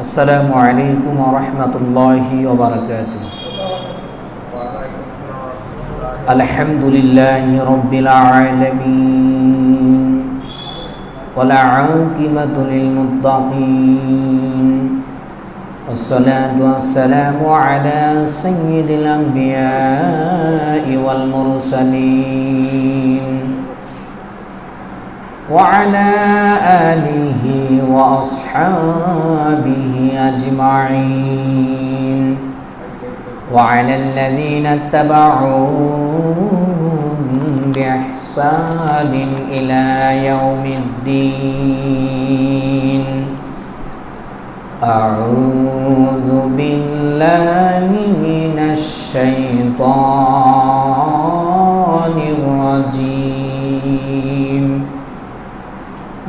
السلام عليكم ورحمة الله وبركاته الحمد لله رب العالمين والعاقبة للمتقين والصلاة والسلام على سيد الأنبياء والمرسلين وعلى آله وأصحابه أجمعين. وعلى الذين اتبعوهم بإحسان إلى يوم الدين. أعوذ بالله من الشيطان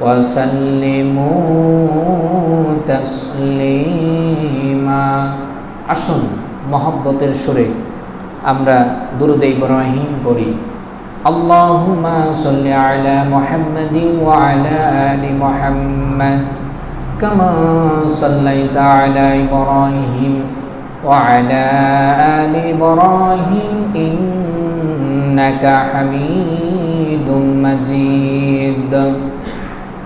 ওয়াসাল্লিমু তাসলিমা। আসুন, মহব্বতের সুরে আমরা দুরুদ ইব্রাহিম পড়ি। আল্লাহুম্মা সাল্লি আলা মুহাম্মাদি ওয়া আলা আলি মুহাম্মাদ কামা সাল্লাইতা আলা ইব্রাহিম ওয়া আলা আলি ইব্রাহিম ইন্নাকা হামিদুম মাজিদ।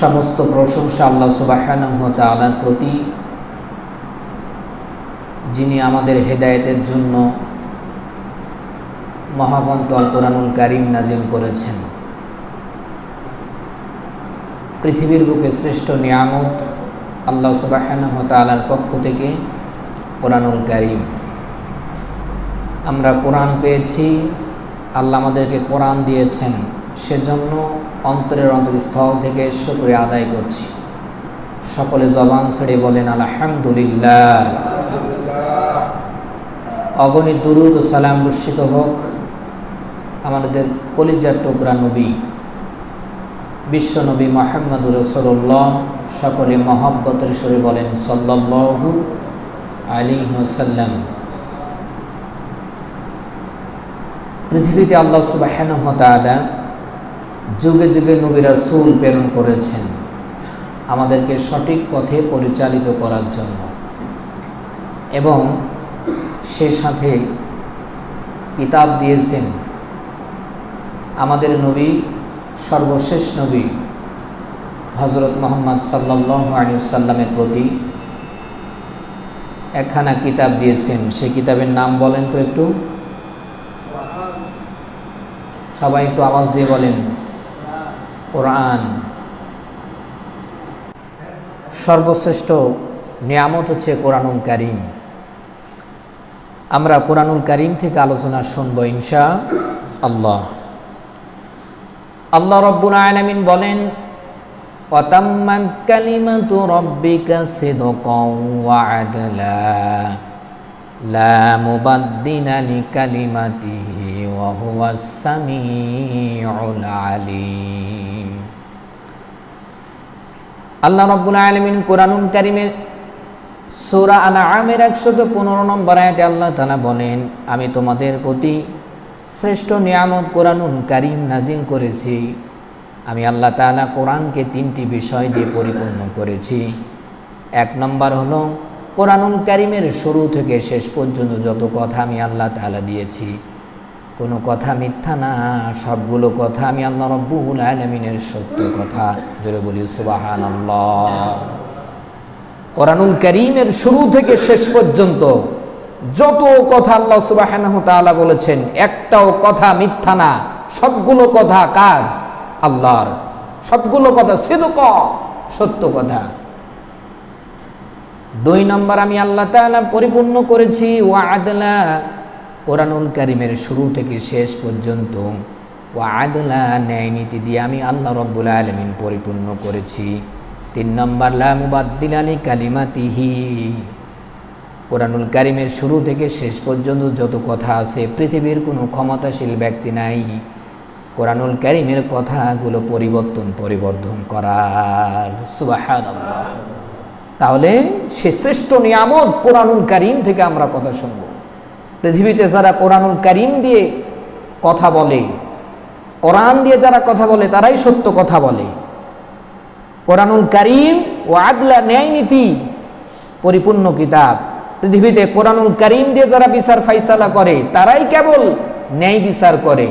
সমস্ত প্রশংসা আল্লাহ সুবাহানহতালার প্রতি। যিনি আমাদের হেদায়েতের জন্য মহাগ্রন্থ আল কারিম নাজিল করেছেন। পৃথিবীর বুকে শ্রেষ্ঠ নিয়ামত আল্লাহ সুবাহানহতালার পক্ষ থেকে কোরআনুল কারিম। আমরা কোরআন পেয়েছি, আল্লাহ আমাদেরকে কোরআন দিয়েছেন। সেজন্য অন্তরের অন্তরস্থল থেকে শুক্রিয়া আদায় করছি। সকলে জবান ছেড়ে বলেন, আলহামদুলিল্লাহ। অগণিত দুরুদ সালাম বর্ষিত হোক আমাদের কলিজার টুকরা নবী, বিশ্ব নবী মাহমুদুর রসল্লাহ, সকলে মহব্বতের সুরে বলেন সাল্লাহু আলী সাল্লাম পৃথিবীতে আল্লাহ সুবাহ যুগে যুগে নবীরা সুল প্রেরণ করেছেন আমাদেরকে সঠিক পথে পরিচালিত করার জন্য। এবং সে সাথে কিতাব দিয়েছেন। আমাদের নবী, সর্বশেষ নবী হজরত মোহাম্মদ সাল্লাহ সাল্লামের প্রতি একখানা কিতাব দিয়েছেন। সেই কিতাবের নাম বলেন তো একটু। সবাই একটু আওয়াজ দিয়ে বলেন। কোরআন। সর্বশ্রেষ্ঠ নিয়ামত হচ্ছে কোরআনুল করিম। আমরা কোরআনুল করিম থেকে আলোচনা শুনব ইনশা আল্লাহ আল্লাহ রব্বুল আলামিন বলেন অতাম্মাত আলিম। আল্লাহ রব্বুল আলমিন কোরআনুল কারিমের সুরা আনামের একশত পনেরো নম্বর আয়াতে আল্লাহ তালা বলেন, আমি তোমাদের প্রতি শ্রেষ্ঠ নিয়ামত কোরআনুল কারিম নাজিল করেছি। আমি আল্লাহ তালা কোরআনকে তিনটি বিষয় দিয়ে পরিপূর্ণ করেছি। এক নম্বর হলো, কোরআনুল কারিমের শুরু থেকে শেষ পর্যন্ত যত কথা আমি আল্লাহ তালা দিয়েছি কোনো কথা মিথ্যা না, সবগুলো কথা আমি আল্লাহ রব্বুল আলমিনের সত্য কথা। জোরে বলি সুবাহান কোরআনুল করিমের শুরু থেকে শেষ পর্যন্ত যত কথা আল্লাহ সুবাহানাহু তাআলা বলেছেন, একটাও কথা মিথ্যা না, সবগুলো কথা কার? আল্লাহর। সবগুলো কথা সিদক, সত্য কথা। দুই নম্বর আমি আল্লাহ তাআলা পরিপূর্ণ করেছি ওয়াদলা কোরআনুল কারিমের শুরু থেকে শেষ পর্যন্ত ও আদলা ন্যায় নীতি দিয়ে আমি আল্লাহ রব্বুল আলমিন পরিপূর্ণ করেছি। তিন নম্বর, লা মুবাদ্দিল আলী কালিমাতিহি। কোরআনুল কারিমের শুরু থেকে শেষ পর্যন্ত যত কথা আছে, পৃথিবীর কোনো ক্ষমতাশীল ব্যক্তি নাই। কোরআনুল কারিমের কথাগুলো পরিবর্তন পরিবর্তন করার। তাহলে সে শ্রেষ্ঠ নিয়ামত কোরআনুল কারিম থেকে আমরা কথা শুনব। পৃথিবীতে যারা কোরআনুল কারিম দিয়ে কথা বলে, কোরআন দিয়ে যারা কথা বলে, তারাই সত্য কথা বলে। কোরআনুল কারিম ও আদলা ন্যায় নীতি পরিপূর্ণ কিতাব। পৃথিবীতে কোরআনুল কারিম দিয়ে যারা বিচার ফাইসালা করে, তারাই কেবল ন্যায় বিচার করে।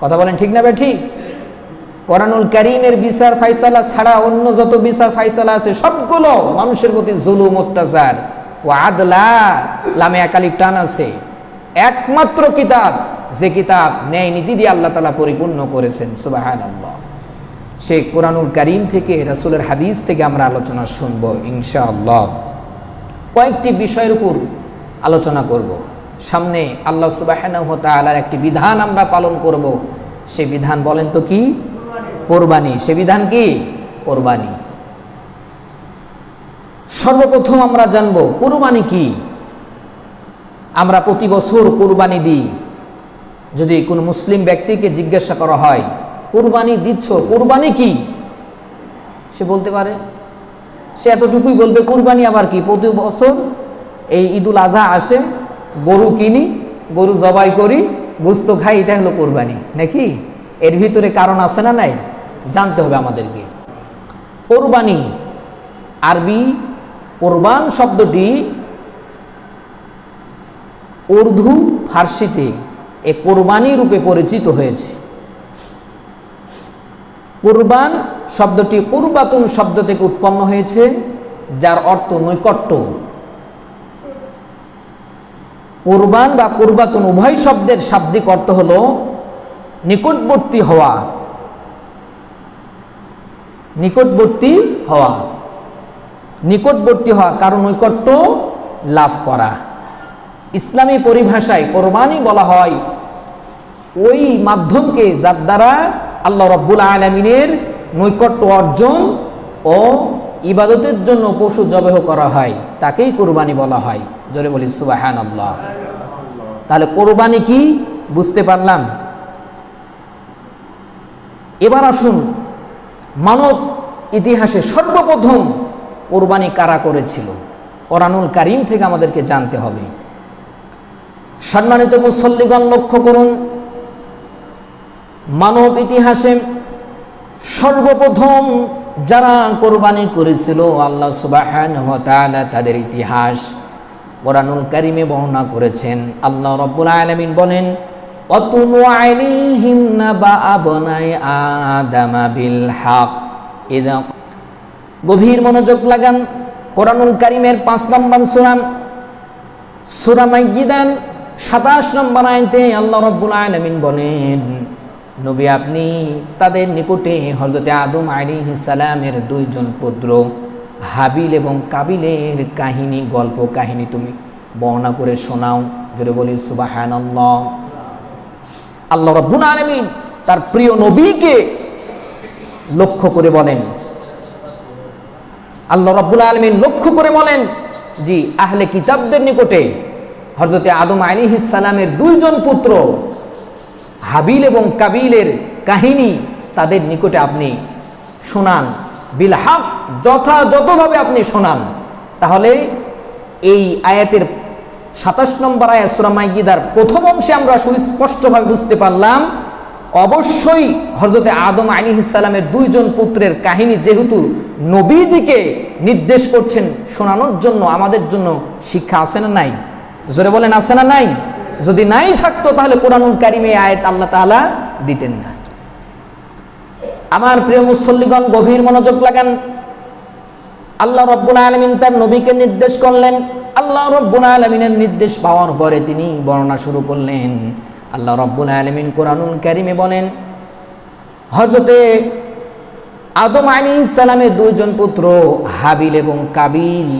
কথা বলেন ঠিক না বে ঠিক? কোরআনুল করিমের বিচার ফাইসালা ছাড়া অন্য যত বিচার ফাইসালা আছে, সবগুলো মানুষের প্রতি জুলুম, অত্যাচার। ও লামে একালিক টান আছে। একমাত্র কিতাব, যে কিতাব ন্যায় নীতি দিয়ে আল্লাহ তালা পরিপূর্ণ করেছেন সুবাহান আল্লাহ সেই কোরআনুল করিম থেকে, রাসুলের হাদিস থেকে আমরা আলোচনা শুনব, ইনশাআল্লাহ। কয়েকটি বিষয়ের উপর আলোচনা করব। সামনে আল্লাহ তাআলার একটি বিধান আমরা পালন করব। সে বিধান বলেন তো কি? কোরবানি। সে বিধান কি? কোরবানি। সর্বপ্রথম আমরা জানব, কোরবানি কি? আমরা প্রতি বছর কোরবানি দিই। যদি কোনো মুসলিম ব্যক্তিকে জিজ্ঞাসা করা হয়, কোরবানি দিচ্ছ, কোরবানি কি? সে বলতে পারে, সে এতটুকুই বলবে, কোরবানি আবার কি? প্রতি বছর এই ঈদুল আজহা আসে, গরু কিনি, গরু জবাই করি, গুস্ত খাই এটা হলো কোরবানি। নাকি? এর ভিতরে কারণ আছে না নাই? জানতে হবে আমাদেরকে। কোরবানি আরবি কোরবান শব্দটি উর্দু ফার্সিতে এ কোরবানি রূপে পরিচিত হয়েছে। কোরবান শব্দটি কুরবাতুন শব্দ থেকে উৎপন্ন হয়েছে, যার অর্থ নৈকট্য। কোরবান বা কুরবাতুন উভয় শব্দের শাব্দিক অর্থ হল নিকটবর্তী হওয়া। নিকটবর্তী হওয়া। নিকটবর্তী হওয়া কারণ নৈকট্য লাভ করা। ইসলামী পরিভাষায় কোরবানি বলা হয়, ওই মাধ্যমকে যার দ্বারা আল্লাহ রব্বুল আলমিনের নৈকট্য অর্জন ও ইবাদতের জন্য পশু জবেহ করা হয়, তাকেই কোরবানি বলা হয়। জোরে বলি সুবাহান আল্লাহ তাহলে কোরবানি কি? বুঝতে পারলাম। এবার আসুন মানব ইতিহাসে সর্বপ্রথম কোরবানি কারা করেছিল? কোরআনুল কারিম থেকে আমাদেরকে জানতে হবে। সম্মানিত মুসল্লিগণ, লক্ষ্য করুন। মানব ইতিহাসে সর্বপ্রথম যারা কোরবানি করেছিল, আল্লাহ সুবাহান তাদের ইতিহাস কোরআনুল কারিমে বর্ণনা করেছেন। আল্লাহ রব্বুল আলমিন বলেন, অতুনু নাবা আবনাই আদামা বিল হক গভীর মনোযোগ লাগান। কোরআনুল কারিমের পাঁচ নম্বর সুরাম সুরা সাতাশ নম্বর আইনতে আল্লাহ রব্বুল আলমিন বলেন, নবী, আপনি তাদের নিকটে হজরতে আদম আলী সালামের দুইজন পুত্র, হাবিল এবং কাবিলের কাহিনী, গল্প কাহিনী তুমি বর্ণনা করে শোনাও। যদি বলি সুবাহান আল্লাহ রব্বুল আলমিন তার প্রিয় নবীকে লক্ষ্য করে বলেন আল্লাহ রব্বুল আলমিন লক্ষ্য করে বলেন জি আহলে কিতাবদের নিকটে হজরতে আদম সালামের দুইজন পুত্র, হাবিল এবং কাবিলের কাহিনী তাদের নিকটে আপনি শোনান। বিলহাক, যথাযথভাবে আপনি শোনান। তাহলে এই আয়াতের সাতাশ নম্বর আয়াত সুরামাইগিদার প্রথম অংশে আমরা সুস্পষ্টভাবে বুঝতে পারলাম অবশ্যই হজরতে আদম আলী ইসালামের দুইজন পুত্রের কাহিনী যেহেতু নবীজিকে নির্দেশ করছেন শোনানোর জন্য, আমাদের জন্য শিক্ষা আছে না নাই? জোরে বলেন, আছে না নাই? যদি নাই থাকতো তাহলে কোরআনুল কারিমে আয়াত আল্লাহ তালা দিতেন না। আমার প্রিয় মুসল্লিগণ, গভীর মনোযোগ লাগান। আল্লাহ রব্বুল আলমিন তার নবীকে নির্দেশ করলেন। আল্লাহ রব্বুল আলমিনের নির্দেশ পাওয়ার পরে তিনি বর্ণনা শুরু করলেন আল্লাহ রব্বুল আলমিন কোরআনুল ক্যারিমে বলেন হজরতে আদম আলি ইসালামের দুইজন পুত্র হাবিল এবং কাবিল,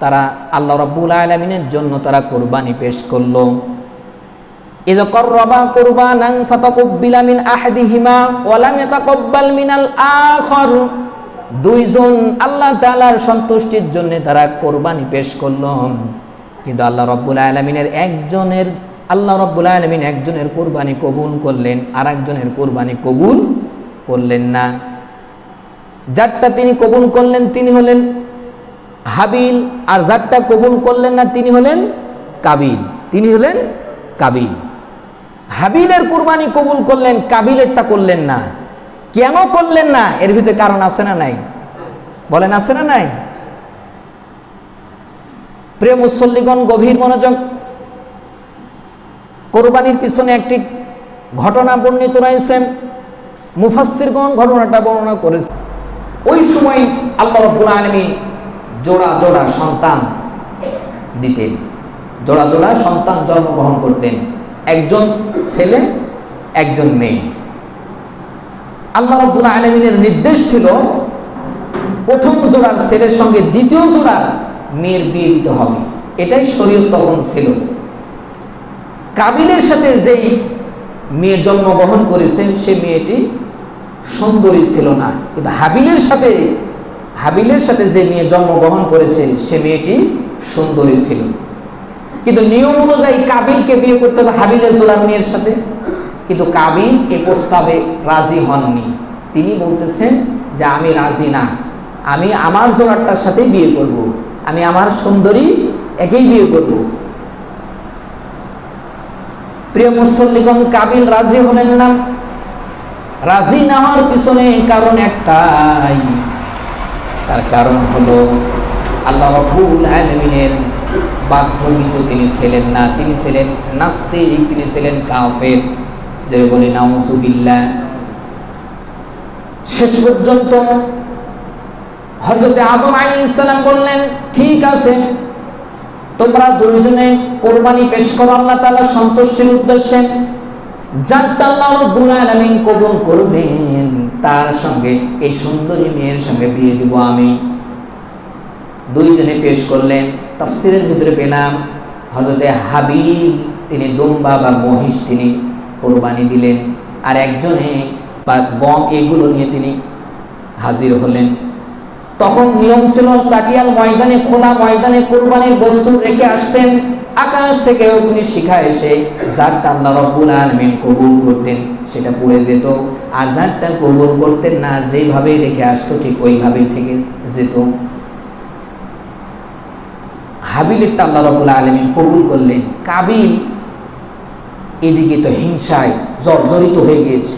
তারা আল্লাহ রব্বুল আলমিনের জন্য তারা কোরবানি পেশ করল। রবা মিনাল আখর, দুইজন আল্লাহ তালার সন্তুষ্টির জন্য তারা কোরবানি পেশ করল। কিন্তু আল্লাহ রব্বুল আলমিনের একজনের আল্লাহ রব্বুল আলমিন একজনের কোরবানি কবুল করলেন আর একজনের কোরবানি কবুল করলেন না। যারটা তিনি কবুল করলেন তিনি হলেন হাবিল, আর যারটা কবুল করলেন না তিনি হলেন কাবিল। তিনি হলেন কাবিল। হাবিলের কুরবানি কবুল করলেন, কাবিলেরটা করলেন না। কেন করলেন না? এর ভিতরে কারণ আছে না নাই? বলেন, আছে না নাই? প্রিয় মুসল্লিগণ, গভীর মনোযোগ কোরবানির পিছনে একটি ঘটনা বর্ণিত রয়েছে। মুফাসসিরগণ ঘটনাটা বর্ণনা করেছে। ওই সময় আল্লাহ রব্বুল আলামিন জোড়া জোড়া সন্তান দিতেন। জোড়া জোড়া সন্তান জন্মগ্রহণ করতেন। একজন ছেলে, একজন মেয়ে। আল্লাহ রব্বুল আলমিনের নির্দেশ ছিল, প্রথম জোড়ার ছেলের সঙ্গে দ্বিতীয় জোড়ার মেয়ের বিয়ে দিতে হবে। এটাই শরীয়ত তখন ছিল। কাবিলের সাথে যেই মেয়ে জন্মগ্রহণ করেছে সে মেয়েটি সুন্দরী ছিল না। কিন্তু হাবিলের সাথে হাবিলের সাথে যে মেয়ে জন্মগ্রহণ করেছে সে মেয়েটি সুন্দরী ছিল। কিন্তু নিয়ম অনুযায়ী কাবিলকে বিয়ে করতে হবে হাবিলের জোড়ার মেয়ের সাথে। কিন্তু কাবিল এ প্রস্তাবে রাজি হননি। তিনি বলতেছেন যে, আমি রাজি না। আমি আমার জোড়ারটার সাথেই বিয়ে করব। আমি আমার সুন্দরী একেই বিয়ে করব। প্রিয় মুসল্লিগণ, কাবিল রাজি হলেন না। রাজি না হওয়ার পিছনে কারণ একটাই। তার কারণ হলো আল্লাহ রব্বুল আলমিনের বাধ্য কিন্তু তিনি ছিলেন না। তিনি ছিলেন নাস্তিক, তিনি ছিলেন কাফের। যে বলি নাউজুবিল্লাহ শেষ পর্যন্ত হজরত আদম আলী ইসলাম বললেন, ঠিক আছে। তোমরা দুইজনে কোরবানি পেশ করো, আল্লাহ তাআলা সন্তুষ্টির উদ্দেশ্যে। যারটা আল্লাহ রব্বুল আলামিন কবুল করবেন, তার সঙ্গে এই সুন্দরী মেয়ের সঙ্গে বিয়ে দিব আমি। দুইজনে পেশ করলেন তাফসিরের ভিতরে পেলাম হজরতে হাবিল তিনি দুম্বা বা মহিষ তিনি কোরবানি দিলেন, আর একজনে বা গম এগুলো নিয়ে তিনি হাজির হলেন। তখন নিয়ম ছিল, চাটিয়াল ময়দানে, খোলা ময়দানে কোরবানির বস্তু রেখে আসতেন। আকাশ থেকে অগ্নি শিখা এসে যারটা আল্লাহ রব্বুল আলমিন কবুল করতেন, সেটা পড়ে যেত। আর যারটা কবুল করতেন না যেভাবে রেখে আসতো, ঠিক ওইভাবেই থেকে যেত। হাবিলেরটা আল্লাহ রবুল্লা আলমিন কবুল করলেন। কাবিল এদিকে তো হিংসায় জর্জরিত হয়ে গিয়েছে।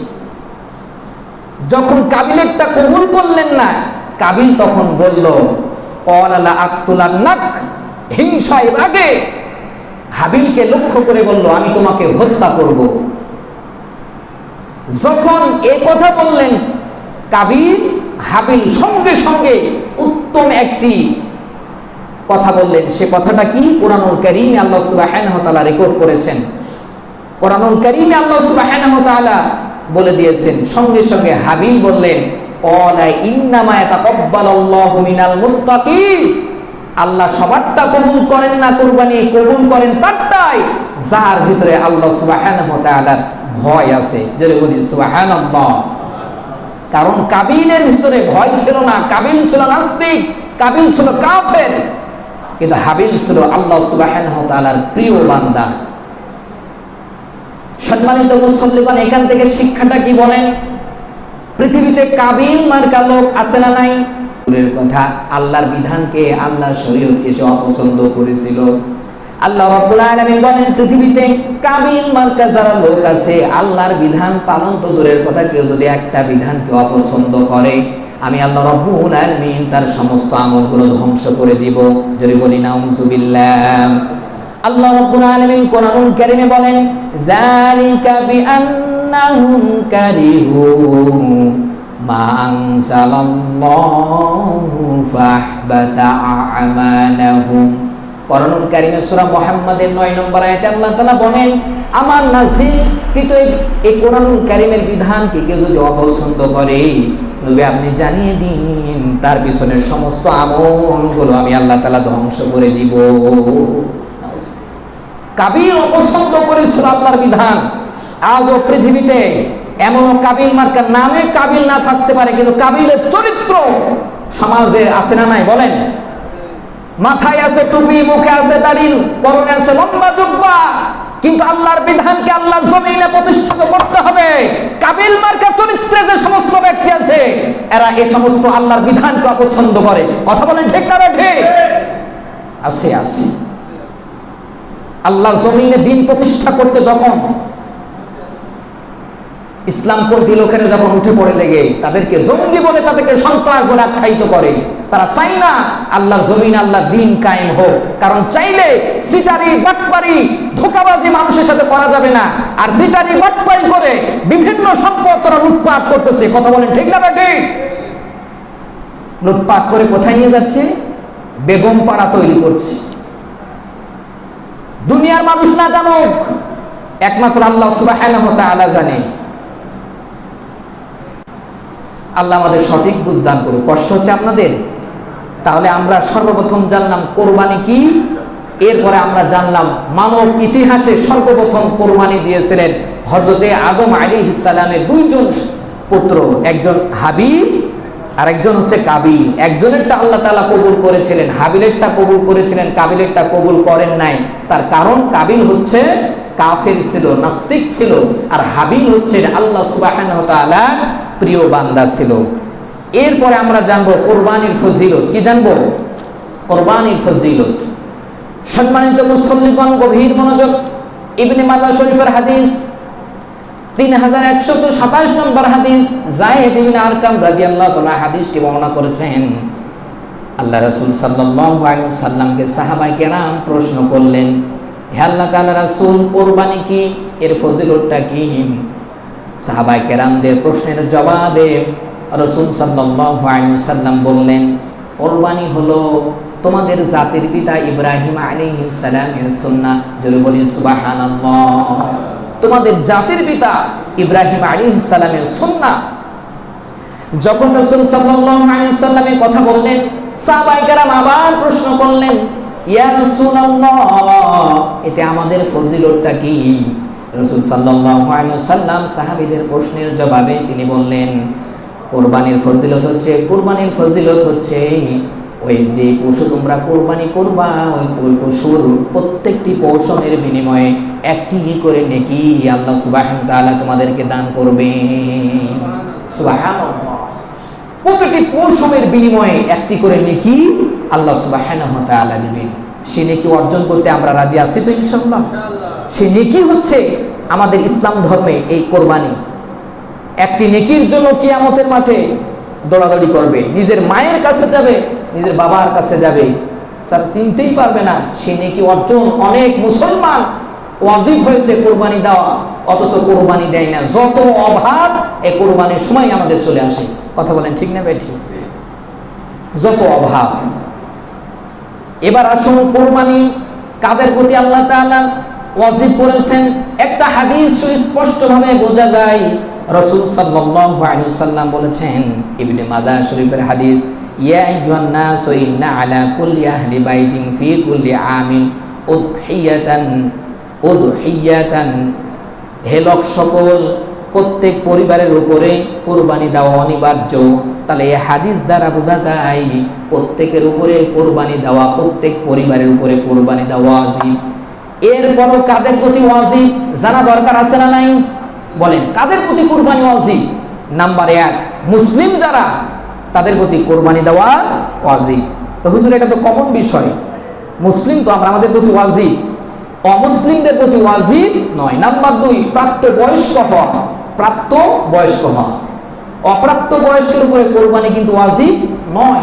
যখন কাবিলেরটা কবুল করলেন না কাবিল তখন বলল অলালা নাক হিংসায় রাগে হাবিলকে লক্ষ্য করে বলল, আমি তোমাকে হত্যা করব। যখন এ কথা বললেন, কাবিল হাবিল সঙ্গে সঙ্গে উত্তম একটি কথা বললেন। সে কথাটা কি? কোরআনুল করিমে আল্লাহ সুবহানাহু তাআলা রেকর্ড করেছেন। কোরআনুল করিমে আল্লাহ সুবহানাহু তাআলা বলে দিয়েছেন। সঙ্গে সঙ্গে হাবিল বললেন মিনাল আল্লাহ সবারটা কবুল করেন না কোরবানি, কবুল করেন তারটাই। যার ভিতরে আল্লাহ সুবহানাহু ভয় আছে যদি বলি কারণ কাবিলের ভিতরে ভয় ছিল না, কাবিল ছিল নাস্তিক, কাবিল ছিল কাফের। কিন্তু হাবিল ছিল আল্লাহ সুবহানাহু তাআলার প্রিয় বান্দা। সম্মানিত মুসল্লিগণ, এখান থেকে শিক্ষাটা কি বলেন? পৃথিবীতে কাবিল মার্কা লোক আছে না নাই? কথা আল্লাহর বিধানকে আল্লাহর শরীয়তকে সে অপছন্দ করেছিল। আল্লাহ রাব্বুল আলামিন বলেন পৃথিবীতে কাবিল মার্কা যারা লোক আছে আল্লাহর বিধান পালন তো দূরের কথা কেউ যদি একটা বিধানকে অপছন্দ করে আমি আল্লাহ রব্বুল আলামিন তার সমস্ত আমলগুলো ধ্বংস করে দিব। যদি বলি নাউজুবিল্লাহ আল্লাহ রাব্বুল আলামিন কোরআনুল কারীমে বলেন যালিকা বিআন্নাহুম কারিহু মা আনজালাল্লাহু আহবাতা আমালাহুম করণুল কারিমে সূরা মুহাম্মাদের 9 নম্বর আয়াতে আল্লাহ তাআলা বলেন, আমার নাজিল কিন্তু এই- কোরআনুল কারিমের বিধানকে কেউ যদি অপছন্দ করে নবী আপনি জানিয়ে দিন, তার পিছনের সমস্ত আমলগুলো আমি আল্লাহ তাআলা ধ্বংস করে দিব। কাবিল অপছন্দ করেছিল আল্লাহর বিধান। আজও পৃথিবীতে এমন কাবিল মার্কার নামে কাবিল না থাকতে পারে, কিন্তু কাবিলের চরিত্র সমাজে আছে না নাই, বলেন। মাথায় আছে টুপি, মুখে আছে দাড়ি, পরনে আছে লম্বা জুব্বা। কিন্তু আল্লাহর বিধানকে আল্লাহর জমিনে প্রতিষ্ঠিত করতে হবে। কাবিল মার্কা চরিত্রে যে সমস্ত ব্যক্তি আছে, এরা এই সমস্ত আল্লাহর বিধানকে অপছন্দ করে। কথা বলেন ঠিক না ঠিক আছে আছে। আল্লাহর জমিনে দিন প্রতিষ্ঠা করতে যখন ইসলামপন্থী লোকেরা যখন উঠে পড়ে লেগে, তাদেরকে জঙ্গি বলে তাদেরকে সন্ত্রাস বলে আখ্যায়িত করে। তারা চাই না আল্লাহর জমিন আল্লাহ দিন কায়েম হোক। কারণ চাইলে সিটারি, বাটপারি, ধোকাবাজি মানুষের সাথে করা যাবে না। আর সিটারি, বাটপারি করে বিভিন্ন সম্পদ তারা লুটপাট করতেছে। কথা বলেন ঠিক না ঠিক লুটপাট করে কোথায় নিয়ে যাচ্ছে? বেগম পাড়া তৈরি করছে। দুনিয়ার মানুষ না জানুক। একমাত্র আল্লাহ তাআলা জানে। আল্লাহ আমাদের সঠিক বুঝদান করুক। কষ্ট হচ্ছে আপনাদের? তাহলে আমরা সর্বপ্রথম জানলাম কোরবানি কি? এরপরে আমরা জানলাম মানব ইতিহাসে সর্বপ্রথম কোরবানি দিয়েছিলেন হজরতে আদম আলী ইসালামের দুইজন পুত্র, একজন হাবিব আর একজন হচ্ছে কাবিল। একজনেরটা আল্লাহ তাআলা কবুল করেছিলেন, হাবিলেরটা কবুল করেছিলেন, কাবিলেরটা কবুল করেন নাই। তার কারণ কাবিল হচ্ছে কাফের ছিল, নাস্তিক ছিল, আর হাবিল হচ্ছে আল্লাহ তাআলা প্রিয় বান্দা ছিল। এরপরে আমরা জানব কোরবানির ফজিলত। কি জানব? কোরবানির ফজিলত। সম্মানিত মুসল্লিগণ, গভীর মনোযোগ। ইবনে মাজাহ শরীফের হাদিস, তিন হাজার একশত সাতাশ নম্বর হাদিস, জায়েদ ইবনে আরকাম রাদিয়াল্লাহু তাআলা হাদিসটি বর্ণনা করেছেন। আল্লাহ রাসূল সাল্লাল্লাহু আলাইহি সাল্লামকে সাহাবাই কেরাম প্রশ্ন করলেন, হে আল্লাহ তাআলা রাসূল, কোরবানি কি? এর ফজিলতটা কি? সাহাবায়ে কেরামদের প্রশ্নের জবাবে রাসূল সাল্লাম বললেন, কোরবানি হলো তোমাদের জাতির পিতা ইব্রাহিম আলী সালামের সুন্নাহ। জোরে বলি সুবহানাল্লাহ। তোমাদের জাতির পিতা ইব্রাহিম আলাইহিস সালামের সুন্নাহ? যখন রাসূল আলাইহি সাল্লাম কথা বললেন সাহাবায়ে কেরাম আবার প্রশ্ন করলেন, ইয়া রাসূলুল্লাহ, এতে আমাদের ফজিলতটা কি? রাসূল সাল্লাম সাহাবীদের প্রশ্নের জবাবে তিনি বললেন, কোরবানির ফজিলত হচ্ছে, কোরবানির ফজিলত হচ্ছে ওই যে পশু তোমরা কোরবানি করবা, ওই পশুর প্রত্যেকটি পৌষণের বিনিময়ে একটি কি করে নেকি আল্লাহ ওয়া তাআলা তোমাদেরকে দান করবে। প্রত্যেকটি পৌষমের বিনিময়ে একটি করে নেকি আল্লাহ তাআলা দিবেন। সে নেকি অর্জন করতে আমরা রাজি আছি তো ইনশাআল্লাহ। সে নেকি হচ্ছে আমাদের ইসলাম ধর্মে এই কোরবানি। একটি নেকির জন্য কিয়ামতের মাঠে দৌড়াদৌড়ি করবে, নিজের মায়ের কাছে যাবে, নিজের বাবার কাছে যাবে। স্যার, চিনতেই পারবে না, সে নেকি অর্জন অনেক মুসলমান ওয়াজিব হয়েছে কোরবানি দেওয়া, অথচ কোরবানি দেয় না। যত অভাব এই কোরবানির সময় আমাদের চলে আসে। কথা বলেন ঠিক না ভাই? ঠিক। যত অভাব। এবার আসুন কোরবানি কাদের প্রতি আল্লাহ তাআলা ওয়াজিব করেছেন? একটা হাদিস সুস্পষ্টভাবে বোঝা যায়। রাসূল সাল্লাল্লাহু আলাইহি সাল্লাম বলেছেন, ইবনে মাজাহ শরীফের হাদিস, ইয়া আইয়ুহান নাস ইন্না আলা কুল্লি আহলি বাইতিন ফি কুল্লি আমিন উদহিয়াতান উদহিয়াতান। হে লোক সকল, প্রত্যেক পরিবারের উপরে কোরবানি দেওয়া অনিবার্য। তাহলে এই হাদিস দ্বারা বোঝা যায়, প্রত্যেকের উপরে কোরবানি দেওয়া, প্রত্যেক পরিবারের উপরে কোরবানি দেওয়া ওয়াজিব। এরপরও কাদের প্রতি ওয়াজিব? জানা দরকার আছে না নাই? বলেন, কাদের প্রতি কোরবানি ওয়াজিব? নাম্বার এক, মুসলিম যারা, তাদের প্রতি কোরবানি দেওয়া ওয়াজিব। তো হুজুর, এটা তো কমন বিষয়। মুসলিম তো আমরা আমাদের প্রতি ওয়াজিব। অমুসলিমদের প্রতি ওয়াজিব নয়। নাম্বার দুই প্রাপ্ত বয়স্ক হওয়া। প্রাপ্ত বয়স্ক হওয়া। অপ্রাপ্ত বয়সের উপরে কোরবানি কিন্তু ওয়াজিব নয়।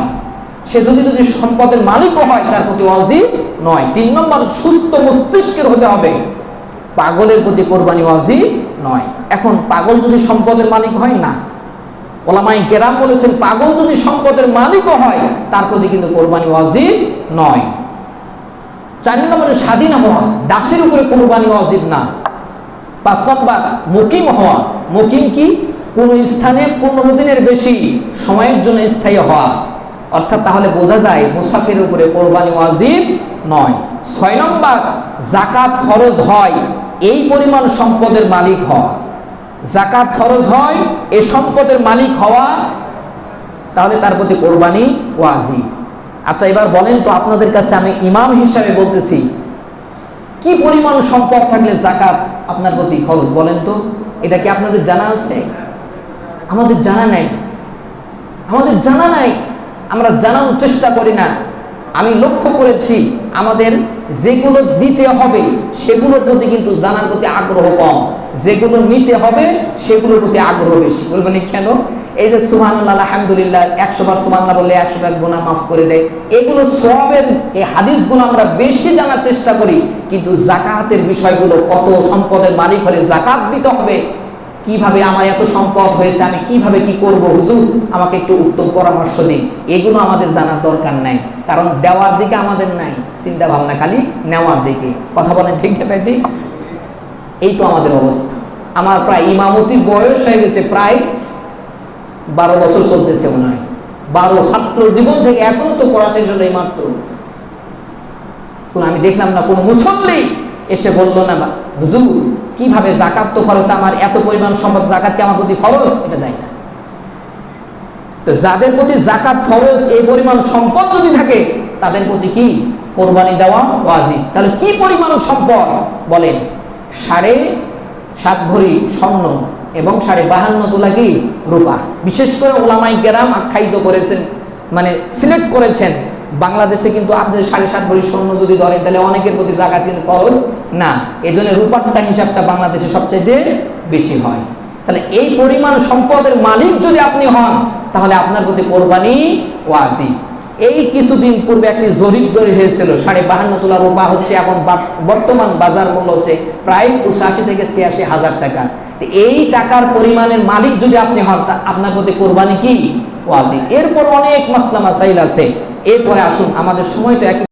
সে যদি যদি সম্পদের মালিকও হয়, তার প্রতি ওয়াজিব নয়। তিন নম্বর, সুস্থ মস্তিষ্কের হতে হবে। পাগলের প্রতি কোরবানি ওয়াজিব নয়। এখন, পাগল যদি সম্পদের মালিক হয়, না। ওলামাই কেরাম বলেছেন, পাগল যদি সম্পদের মালিকও হয়, তার প্রতি কিন্তু কোরবানি ওয়াজিব নয়। চার নম্বরে, স্বাধীন হওয়া। দাসের উপরে কোরবানি ওয়াজিব না। পাঁচ নম্বর, মুকিম হওয়া। মুকিম কি? কোন স্থানে পনেরো দিনের বেশি সময়ের জন্য স্থায়ী হওয়া। অর্থাৎ তাহলে বোঝা যায় মুসাফির উপরে কোরবানি ওয়াজিব নয়। ছয় নম্বর জাকাত খরচ হয়, এই পরিমাণ সম্পদের মালিক হওয়া। জাকাত খরচ হয়, এ সম্পদের মালিক হওয়া, তাহলে তার প্রতি কোরবানি ওয়াজিব। আচ্ছা এবার বলেন তো আপনাদের কাছে আমি ইমাম হিসাবে বলতেছি, কি পরিমাণ সম্পদ থাকলে জাকাত আপনার প্রতি খরচ বলেন তো, এটা কি আপনাদের জানা আছে? আমাদের জানা নাই। আমাদের জানা নাই, আমরা জানার চেষ্টা করি না। আমি লক্ষ্য করেছি, আমাদের যেগুলো দিতে হবে, সেগুলোর প্রতি কিন্তু জানার প্রতি আগ্রহ কম। যেগুলো নিতে হবে, সেগুলোর প্রতি আগ্রহ বেশি। বলবেন কেন? এই যে সুবহানাল্লাহ, আলহামদুলিল্লাহ, একশো বার সুবহানাল্লাহ বললে একশো বার গুনাহ মাফ করে দেয়। এগুলো সবের এই হাদিসগুলো আমরা বেশি জানার চেষ্টা করি, কিন্তু জাকাতের বিষয়গুলো কত সম্পদের মালিক হলে জাকাত দিতে হবে? কীভাবে আমার এত সম্পদ হয়েছে, আমি কীভাবে কি করব? হুজুর, আমাকে একটু উত্তম পরামর্শ দিন। এগুলো আমাদের জানার দরকার নাই। কারণ দেওয়ার দিকে আমাদের নাই, চিন্তা ভাবনা খালি নেওয়ার দিকে। কথা বলেন ঠিক না ঠিক এই তো আমাদের অবস্থা। আমার প্রায় ইমামতির বয়স হয়ে গেছে, প্রায় বারো বছর চলতেছে মনে হয়। বারো ছাত্র জীবন থেকে এখন তো পড়া শেষ হলো মাত্র আমি দেখলাম না, কোনো মুসল্লি এসে বলল না হুজুর কীভাবে জাকাত তো খরচ? আমার এত পরিমাণ সম্পদ জাকাত কি আমার প্রতি ফরজ? এটা যায় না। তো যাদের প্রতি জাকাত ফরজ, এই পরিমাণ সম্পদ যদি থাকে, তাদের প্রতি কি? কোরবানি দেওয়া ওয়াজিব। তাহলে কি পরিমাণ সম্পদ? বলেন, সাড়ে সাত ভরি স্বর্ণ এবং সাড়ে বাহান্ন তোলা কি? রূপা। বিশেষ করে ওলামাই গেরাম আখ্যায়িত করেছেন মানে সিলেক্ট করেছেন বাংলাদেশে কিন্তু আপনি সাড়ে সাত ভরি স্বর্ণ যদি ধরেন, তাহলে অনেকের প্রতি জাকাত কিন্তু খরচ না। এই জন্য রূপারটা হিসাবটা বাংলাদেশে সবচেয়ে বেশি হয়। তাহলে এই পরিমাণ সম্পদের মালিক যদি আপনি হন, তাহলে আপনার প্রতি কোরবানি ওয়াজিব এই কিছুদিন পূর্বে একটি জরিপ দরি হয়েছিল, সাড়ে বাহান্ন তোলা রূপা হচ্ছে এখন বর্তমান বাজার মূল্য হচ্ছে প্রায় পঁচাশি থেকে ছিয়াশি হাজার টাকা। এই টাকার পরিমাণের মালিক যদি আপনি হন, তা আপনার প্রতি কোরবানি কি? ওয়াজিব এরপর অনেক মাসলা মাসাইল আছে। এরপরে আসুন আমাদের সময় তো এক